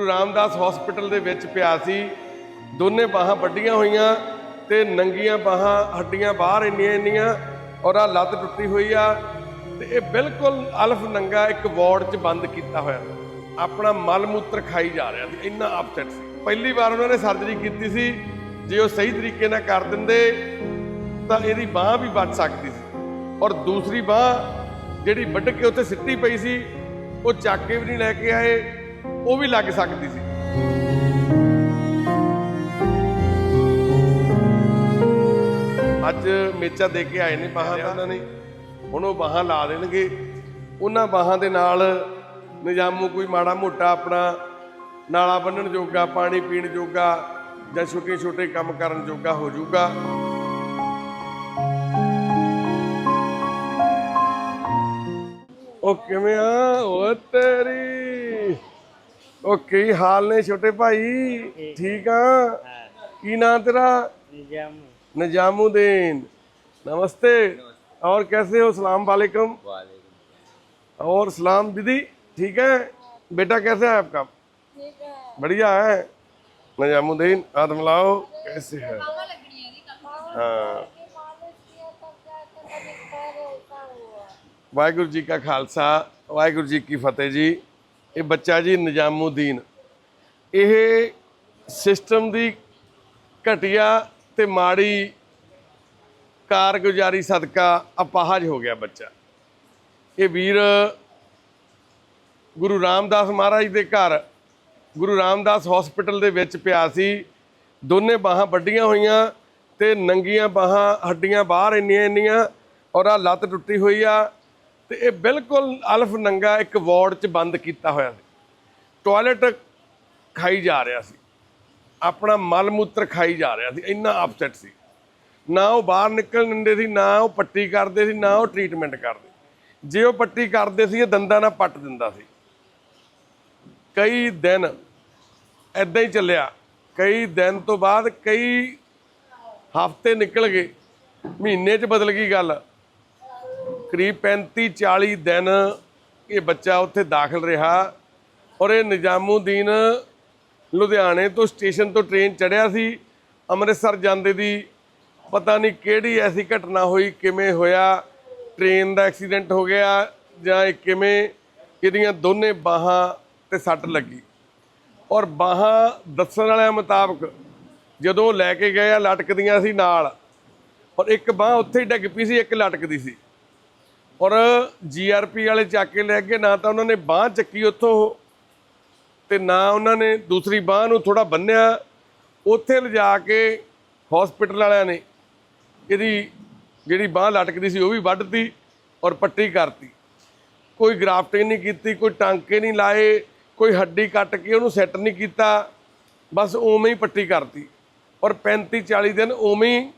Guru Ramdas hospital ਦੇ ਵਿੱਚ ਪਿਆ ਸੀ। ਦੋਨੇ ਬਾਹਾਂ ਵੱਡੀਆਂ ਹੋਈਆਂ ਤੇ ਨੰਗੀਆਂ ਬਾਹਾਂ ਹੱਡੀਆਂ ਬਾਹਰ ਇੰਨੀਆਂ ਇੰਨੀਆਂ ਔਰ ਆ ਲੱਤ ਟੁੱਟੀ ਹੋਈ ਆ ਤੇ ਇਹ ਬਿਲਕੁਲ ਅਲਫ ਨੰਗਾ ਇੱਕ ਵਾਰਡ 'ਚ ਬੰਦ ਕੀਤਾ ਹੋਇਆ। ਆਪਣਾ ਮਲ ਮੂਤਰ ਖਾਈ ਜਾ ਰਿਹਾ ਸੀ, ਇੰਨਾ ਅਪਸੈਟ ਸੀ। ਪਹਿਲੀ ਵਾਰ ਉਹਨਾਂ ਨੇ ਸਰਜਰੀ ਕੀਤੀ ਸੀ, ਜੇ ਉਹ ਸਹੀ ਤਰੀਕੇ ਨਾਲ ਕਰ ਦਿੰਦੇ ਤਾਂ ਇਹਦੀ ਬਾਹ ਵੀ ਬਚ ਸਕਦੀ ਸੀ। ਔਰ ਦੂਸਰੀ ਬਾਹ ਜਿਹੜੀ ਵੱਢ ਕੇ ਉੱਥੇ ਸਿੱਟੀ ਪਈ ਸੀ, ਉਹ ਚੱਕ ਕੇ ਵੀ ਨਹੀਂ ਲੈ ਕੇ ਆਏ। ਉਹ ਵੀ ਲੱਗ ਸਕਦੀ ਸੀ। ਅੱਜ ਮੇਚਾ ਦੇ ਕੇ ਆਏ ਨੇ ਬਾਹਾਂ ਦਾ ਉਹਨਾਂ ਨੇ ਹੁਣ ਉਹ ਬਾਹਾਂ ਲਾ ਦੇਣਗੇ। ਉਹਨਾਂ ਬਾਹਾਂ ਦੇ ਨਾਲ ਨਿਜ਼ਾਮੂ ਕੋਈ ਮਾੜਾ ਮੋਟਾ ਆਪਣਾ ਨਾਲਾ ਬੰਨਣ ਜੋਗਾ ਪਾਣੀ ਪੀਣ ਜੋਗਾ ਜਾਂ ਛੋਟੇ ਛੋਟੇ ਕੰਮ ਕਰਨ ਜੋਗਾ ਹੋ ਜਾਊਗਾ। ਉਹ ਕਿਵੇਂ ਆ? ਓ ਤੇਰੀ ਉਹ ਕੀ ਹਾਲ ਨੇ ਛੋਟੇ ਭਾਈ ਠੀਕ ਆ ਕੀ ਨਾਂ ਤੇਰਾ निजाम निजामुद्दीन नमस्ते और कैसे हो सलाम वालेकुम और सलाम दीदी ठीक है बेटा कैसे है आपका बढ़िया है निजामुद्दीन हाथ मिलाओ कैसे है हाँ ਵਾਹਿਗੁਰੂ ਜੀ ਕਾ ਖਾਲਸਾ ਵਾਹਿਗੁਰੂ ਜੀ ਕੀ ਫਤਿਹ ਜੀ ਇਹ ਬੱਚਾ ਜੀ ਨਿਜ਼ਾਮੂਦੀਨ। ਇਹ ਸਿਸਟਮ ਦੀ ਘਟੀਆ ਤੇ ਮਾੜੀ ਕਾਰਗੁਜ਼ਾਰੀ ਸਦਕਾ ਅਪਾਹਜ ਹੋ ਗਿਆ ਬੱਚਾ। ਇਹ ਵੀਰ ਗੁਰੂ ਰਾਮਦਾਸ ਮਹਾਰਾਜ ਦੇ ਘਰ, ਗੁਰੂ ਰਾਮਦਾਸ ਹਸਪੀਟਲ ਦੇ ਵਿੱਚ ਪਿਆ ਸੀ। ਦੋਨੇ ਬਾਹਾਂ ਵੱਡੀਆਂ ਹੋਈਆਂ ਤੇ ਨੰਗੀਆਂ ਬਾਹਾਂ ਹੱਡੀਆਂ ਬਾਹਰ ਇੰਨੀਆਂ ਇੰਨੀਆਂ ਔਰ ਆ ਲੱਤ ਟੁੱਟੀ ਹੋਈ ਆ। ਤੇ ਇਹ ਬਿਲਕੁਲ ਅਲਫ ਨੰਗਾ ਇੱਕ ਵਾਰਡ 'ਚ ਬੰਦ ਕੀਤਾ ਹੋਇਆ ਸੀ। ਟਾਇਲਟ ਖਾਈ ਜਾ ਰਿਹਾ ਸੀ। ਆਪਣਾ ਮਲ ਮੂਤਰ ਖਾਈ ਜਾ ਰਿਹਾ ਸੀ। ਇੰਨਾ ਅਪਸੈਟ ਸੀ। ਨਾ ਉਹ ਬਾਹਰ ਨਿਕਲ ਦਿੰਦੇ ਸੀ, ਨਾ ਉਹ ਪੱਟੀ ਕਰਦੇ ਸੀ, ਨਾ ਉਹ ਟ੍ਰੀਟਮੈਂਟ ਕਰਦੇ। ਜੇ ਉਹ ਪੱਟੀ ਕਰਦੇ ਸੀ, ਇਹ ਦੰਦਾਂ ਨਾਲ ਪੱਟ ਦਿੰਦਾ ਸੀ। ਕਈ ਦਿਨ ਐਦਾਂ ਹੀ ਚੱਲਿਆ। ਕਈ ਦਿਨ ਤੋਂ ਬਾਅਦ ਕਈ ਹਫ਼ਤੇ ਨਿਕਲ ਗਏ। ਮਹੀਨੇ 'ਚ ਬਦਲ ਗਈ ਗੱਲ। ਕਰੀਬ 35 40 ਦਿਨ ਇਹ ਬੱਚਾ ਉੱਥੇ ਦਾਖਲ ਰਿਹਾ ਔਰ ਇਹ ਨਿਜ਼ਾਮੂਦੀਨ ਲੁਧਿਆਣੇ ਤੋਂ ਸਟੇਸ਼ਨ ਤੋਂ ਟ੍ਰੇਨ ਚੜਿਆ ਸੀ। ਅੰਮ੍ਰਿਤਸਰ ਜਾਂਦੇ ਦੀ ਪਤਾ ਨਹੀਂ ਕਿਹੜੀ ਐਸੀ ਘਟਨਾ ਹੋਈ, ਕਿਵੇਂ ਹੋਇਆ, ਟ੍ਰੇਨ ਦਾ ਐਕਸੀਡੈਂਟ ਹੋ ਗਿਆ ਜਾਂ ਇਹ ਕਿਵੇਂ ਇਹਦੀਆਂ ਦੋਨੇ ਬਾਹਾਂ ਤੇ ਸੱਟ ਲੱਗੀ। ਔਰ ਬਾਹਾਂ ਦੱਸਣ ਵਾਲਿਆਂ ਮੁਤਾਬਕ ਜਦੋਂ ਲੈ ਕੇ ਗਏ ਆ, ਲਟਕਦੀਆਂ ਸੀ ਨਾਲ, ਔਰ ਇੱਕ ਬਾਹ ਉੱਥੇ ਹੀ ਡਿੱਗ ਪਈ ਸੀ, ਇੱਕ ਲਟਕਦੀ ਸੀ। ਔਰ ਜੀਆਰਪੀ ਵਾਲੇ ਚੱਕ ਕੇ ਲੈ ਕੇ ਨਾ ਤਾਂ ਉਹਨਾਂ ਨੇ ਬਾਹ ਚੱਕੀ ਉੱਥੋਂ ਤੇ ਨਾ ਉਹਨਾਂ ਨੇ ਦੂਸਰੀ ਬਾਹ ਨੂੰ ਥੋੜਾ ਬੰਨਿਆ। ਉੱਥੇ ਲਿਜਾ ਕੇ ਹਸਪੀਟਲ ਵਾਲਿਆਂ ਨੇ ਇਹਦੀ ਜਿਹੜੀ ਬਾਹ ਲਟਕਦੀ ਸੀ ਉਹ ਵੀ ਵੱਢਤੀ ਔਰ ਪੱਟੀ ਕਰਤੀ। ਕੋਈ ਗ੍ਰਾਫਟਿੰਗ ਨਹੀਂ ਕੀਤੀ, ਕੋਈ ਟਾਂਕੇ ਨਹੀਂ ਲਾਏ, ਕੋਈ ਹੱਡੀ ਕੱਟ ਕੇ ਉਹਨੂੰ ਸੈੱਟ ਨਹੀਂ ਕੀਤਾ, ਬਸ ਉਵੇਂ ਹੀ ਪੱਟੀ ਕਰਤੀ। ਔਰ 35 40 ਦਿਨ ਉਵੇਂ ਹੀ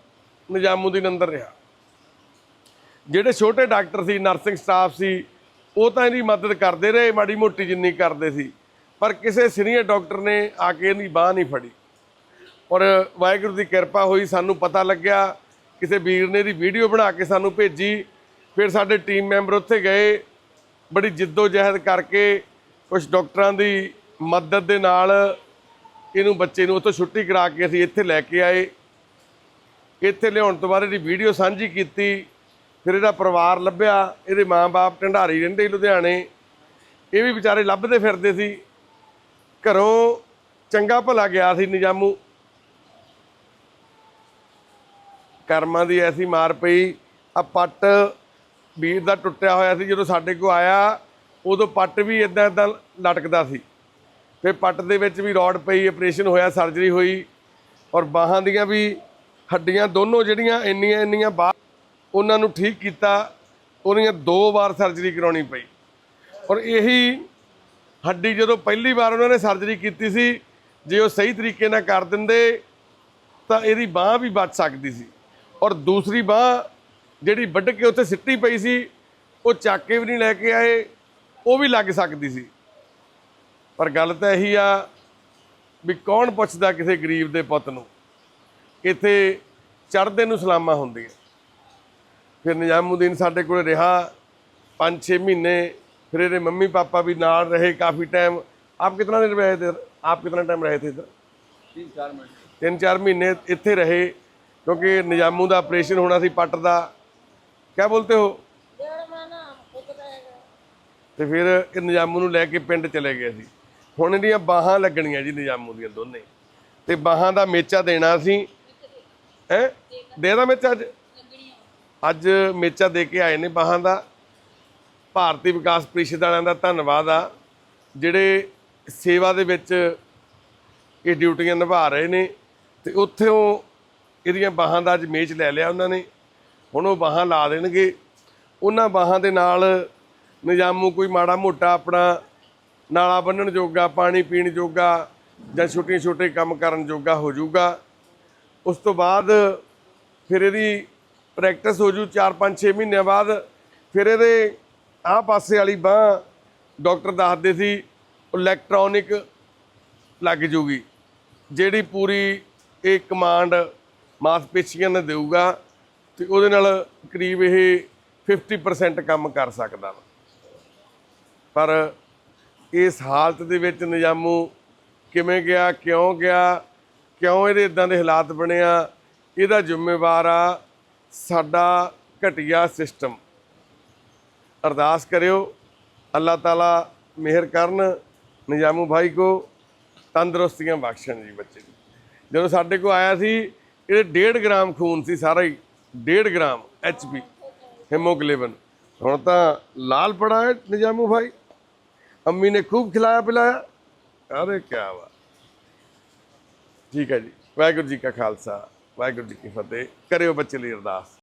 ਨਿਜ਼ਾਮੂਦੀਨ ਅੰਦਰ ਰਿਹਾ। ਜਿਹੜੇ ਛੋਟੇ ਡਾਕਟਰ ਸੀ, ਨਰਸਿੰਗ ਸਟਾਫ ਸੀ, ਉਹ ਤਾਂ ਇਹਦੀ ਮਦਦ ਕਰਦੇ ਰਹੇ, ਮਾੜੀ ਮੋਟੀ ਜਿੰਨੀ ਕਰਦੇ ਸੀ। ਪਰ ਕਿਸੇ ਸੀਨੀਅਰ ਡਾਕਟਰ ਨੇ ਆ ਕੇ ਇਹਦੀ ਬਾਹ ਨਹੀਂ ਫੜੀ। ਔਰ ਵਾਹਿਗੁਰੂ ਦੀ ਕਿਰਪਾ ਹੋਈ, ਸਾਨੂੰ ਪਤਾ ਲੱਗਿਆ, ਕਿਸੇ ਵੀਰ ਨੇ ਇਹਦੀ ਵੀਡੀਓ ਬਣਾ ਕੇ ਸਾਨੂੰ ਭੇਜੀ। ਫਿਰ ਸਾਡੇ ਟੀਮ ਮੈਂਬਰ ਉੱਥੇ ਗਏ, ਬੜੀ ਜਿੱਦੋ ਜਹਿਦ ਕਰਕੇ ਕੁਝ ਡਾਕਟਰਾਂ ਦੀ ਮਦਦ ਦੇ ਨਾਲ ਇਹਨੂੰ ਬੱਚੇ ਨੂੰ ਉੱਥੋਂ ਛੁੱਟੀ ਕਰਾ ਕੇ ਅਸੀਂ ਇੱਥੇ ਲੈ ਕੇ ਆਏ। ਇੱਥੇ ਲਿਆਉਣ ਤੋਂ ਬਾਅਦ ਇਹਦੀ ਵੀਡੀਓ ਸਾਂਝੀ ਕੀਤੀ। ਫਿਰ ਇਹਦਾ ਪਰਿਵਾਰ ਲੱਭਿਆ, ਇਹਦੇ ਮਾਂ-ਬਾਪ ਢੰਡਾਰੀ ਰਹਿੰਦੇ ਲੁਧਿਆਣੇ। ਇਹ ਵੀ ਵਿਚਾਰੇ ਲੱਭਦੇ ਫਿਰਦੇ ਸੀ। ਘਰੋਂ ਚੰਗਾ ਭਲਾ ਗਿਆ ਸੀ ਨਿਜ਼ਾਮੂ। ਕਰਮਾਂ ਦੀ ਐਸੀ ਮਾਰ ਪਈ ਆ ਪੱਟ ਵੀਰ ਦਾ ਟੁੱਟਿਆ ਹੋਇਆ ਸੀ, ਜਦੋਂ ਸਾਡੇ ਕੋਲ ਆਇਆ, ਉਦੋਂ ਪੱਟ ਵੀ ਇਦਾਂ ਇਦਾਂ ਲਟਕਦਾ ਸੀ। ਫਿਰ ਪੱਟ ਦੇ ਵਿੱਚ ਵੀ ਰੋਡ ਪਈ, ਆਪਰੇਸ਼ਨ ਹੋਇਆ, ਸਰਜਰੀ ਹੋਈ, ਔਰ ਬਾਹਾਂ ਦੀਆਂ ਵੀ ਹੱਡੀਆਂ ਦੋਨੋਂ ਜਿਹੜੀਆਂ ਇੰਨੀਆਂ ਇੰਨੀਆਂ ਬਾਹਰ ਉਹਨਾਂ ਨੂੰ ਠੀਕ ਕੀਤਾ, ਉਹਦੀਆਂ ਦੋ ਵਾਰ ਸਰਜਰੀ ਕਰਾਉਣੀ ਪਈ। ਔਰ ਇਹੀ ਹੱਡੀ ਜਦੋਂ ਪਹਿਲੀ ਵਾਰ ਉਹਨਾਂ ਨੇ ਸਰਜਰੀ ਕੀਤੀ ਸੀ, ਜੇ ਉਹ ਸਹੀ ਤਰੀਕੇ ਨਾਲ ਕਰ ਦਿੰਦੇ, ਤਾਂ ਇਹਦੀ ਬਾਹ ਵੀ ਬਚ ਸਕਦੀ ਸੀ। ਔਰ ਦੂਸਰੀ ਬਾਹ ਜਿਹੜੀ ਵੱਢ ਕੇ ਉੱਥੇ ਸਿੱਟੀ ਪਈ ਸੀ, ਉਹ ਚੱਕ ਕੇ ਵੀ ਨਹੀਂ ਲੈ ਕੇ ਆਏ, ਉਹ ਵੀ ਲੱਗ ਸਕਦੀ ਸੀ। ਪਰ ਗੱਲ ਤਾਂ ਇਹੀ ਆ ਵੀ ਕੌਣ ਪੁੱਛਦਾ ਕਿਸੇ ਗਰੀਬ ਦੇ ਪੁੱਤ ਨੂੰ ਇੱਥੇ ਚੜ੍ਹਦੇ ਨੂੰ ਸਲਾਮਾਂ ਹੁੰਦੀਆਂ। ਫਿਰ ਨਿਜ਼ਾਮੁਦੀਨ ਸਾਡੇ ਕੋਲ ਰਿਹਾ 5-6 ਮਹੀਨੇ ਫਿਰ ਇਹਦੇ ਮੰਮੀ ਪਾਪਾ ਵੀ ਨਾਲ ਰਹੇ ਕਾਫੀ ਟਾਈਮ ਆਪ ਕਿਤਨਾ ਦਿਨ ਰਹੇ ਥੇ ਆਪ ਕਿਤਨਾ ਟਾਈਮ ਰਹੇ ਥੇ ਇਧਰ? 3-4 ਮਹੀਨੇ। 3-4 ਮਹੀਨੇ ਇੱਥੇ ਰਹੇ ਕਿਉਂਕਿ ਨਿਜ਼ਾਮੂ ਦਾ ਆਪਰੇਸ਼ਨ ਹੋਣਾ ਸੀ ਪੱਟ ਦਾ। ਕਿਆ ਬੋਲਤੇ ਹੋ? ਤੇ ਫਿਰ ਇਹ ਨਿਜ਼ਾਮੂ ਨੂੰ ਲੈ ਕੇ ਪਿੰਡ ਚਲੇ ਗਏ ਸੀ ਹੁਣ ਇਹਦੀਆਂ ਬਾਹਾਂ ਲੱਗਣੀਆਂ ਜੀ ਨਿਜ਼ਾਮੂ ਦੀਆਂ ਦੋਨੇ। ਤੇ ਬਾਹਾਂ ਦਾ ਮੇਚਾ ਦੇਣਾ ਸੀ। ਹੈ? ਦੇ ਦਾ ਮੇਚਾ ਅੱਜ? ਅੱਜ ਮੇਚਾ ਦੇ ਕੇ ਆਏ ਨੇ ਬਾਹਾਂ ਦਾ। ਭਾਰਤੀ ਵਿਕਾਸ ਪ੍ਰੀਸ਼ਦ ਵਾਲਿਆਂ ਦਾ ਧੰਨਵਾਦ ਆ, ਜਿਹੜੇ ਸੇਵਾ ਦੇ ਵਿੱਚ ਇਹ ਡਿਊਟੀਆਂ ਨਿਭਾ ਰਹੇ ਨੇ ਤੇ ਉੱਥੋਂ ਇਹਦੀਆਂ ਬਾਹਾਂ ਦਾ ਅੱਜ ਮੇਚ ਲੈ ਲਿਆ ਉਹਨਾਂ ਨੇ। ਹੁਣ ਉਹ ਬਾਹਾਂ ਲਾ ਦੇਣਗੇ। ਉਹਨਾਂ ਬਾਹਾਂ ਦੇ ਨਾਲ ਨਿਜ਼ਾਮੂ ਕੋਈ ਮਾੜਾ ਮੋਟਾ ਆਪਣਾ ਨਾਲਾ ਬੰਨਣ ਜੋਗਾ, ਪਾਣੀ ਪੀਣ ਜੋਗਾ ਜਾਂ ਛੋਟੇ ਛੋਟੇ ਕੰਮ ਕਰਨ ਜੋਗਾ ਹੋ ਜਾਊਗਾ। ਉਸ ਤੋਂ ਬਾਅਦ ਫਿਰ ਇਹਦੀ ਪ੍ਰੈਕਟਿਸ ਹੋ ਜੂ 4-5 6 ਮਹੀਨਿਆਂ ਬਾਅਦ, ਫਿਰ ਇਹਦੇ ਆਹ ਪਾਸੇ ਵਾਲੀ ਬਾਹ ਡਾਕਟਰ ਦੱਸਦੇ ਸੀ ਇਲੈਕਟ੍ਰੋਨਿਕ ਲੱਗ ਜੂਗੀ, ਜਿਹੜੀ ਪੂਰੀ ਇਹ ਕਮਾਂਡ ਮਾਸਪੇਸ਼ੀਆਂ ਨੇ ਦੇਊਗਾ, ਤੇ ਉਹਦੇ ਨਾਲ ਕਰੀਬ ਇਹ 50% ਕੰਮ ਕਰ ਸਕਦਾ ਵਾ। ਪਰ ਇਸ ਹਾਲਤ ਦੇ ਵਿੱਚ ਨਿਜ਼ਾਮੂ ਕਿਵੇਂ ਗਿਆ, ਕਿਉਂ ਗਿਆ, ਕਿਉਂ ਇਹਦੇ ਇਦਾਂ ਦੇ ਹਾਲਾਤ ਬਣਿਆ ਇਹਦਾ ਜ਼ਿੰਮੇਵਾਰ ਆ ਸਾਡਾ ਘਟੀਆ ਸਿਸਟਮ। ਅਰਦਾਸ ਕਰਿਓ, ਅੱਲਾਹ ਤਾਲਾ ਮਿਹਰ ਕਰਨ, ਨਿਜ਼ਾਮੂ ਭਾਈ ਕੋ ਤੰਦਰੁਸਤੀਆਂ ਬਖਸ਼ਣ ਜੀ ਬੱਚੇ ਨੂੰ ਜਦੋਂ ਸਾਡੇ ਕੋ ਆਇਆ ਸੀ ਇਹਦੇ 1.5 ਗ੍ਰਾਮ ਖੂਨ ਸੀ ਸਾਰਾ ਹੀ 1.5 ਗ੍ਰਾਮ ਐਚਪੀ ਹੀਮੋਗਲੋਬਿਨ। ਹੁਣ ਤਾਂ ਲਾਲ ਪੜਾ ਹੈ ਨਿਜ਼ਾਮੂ ਭਾਈ। ਅੰਮੀ ਨੇ ਖੂਬ ਖਿਲਾਇਆ ਪਿਲਾਇਆ। ਅਰੇ ਕੀ ਵਾ ਠੀਕ ਹੈ ਜੀ, ਵਾਹਿਗੁਰੂ ਜੀ ਕਾ ਖਾਲਸਾ। ਵਾਹਿਗੁਰੂ ਜੀ ਕੀ ਫਤਿਹ। ਕਰਿਓ ਬੱਚੇ ਲਈ ਅਰਦਾਸ।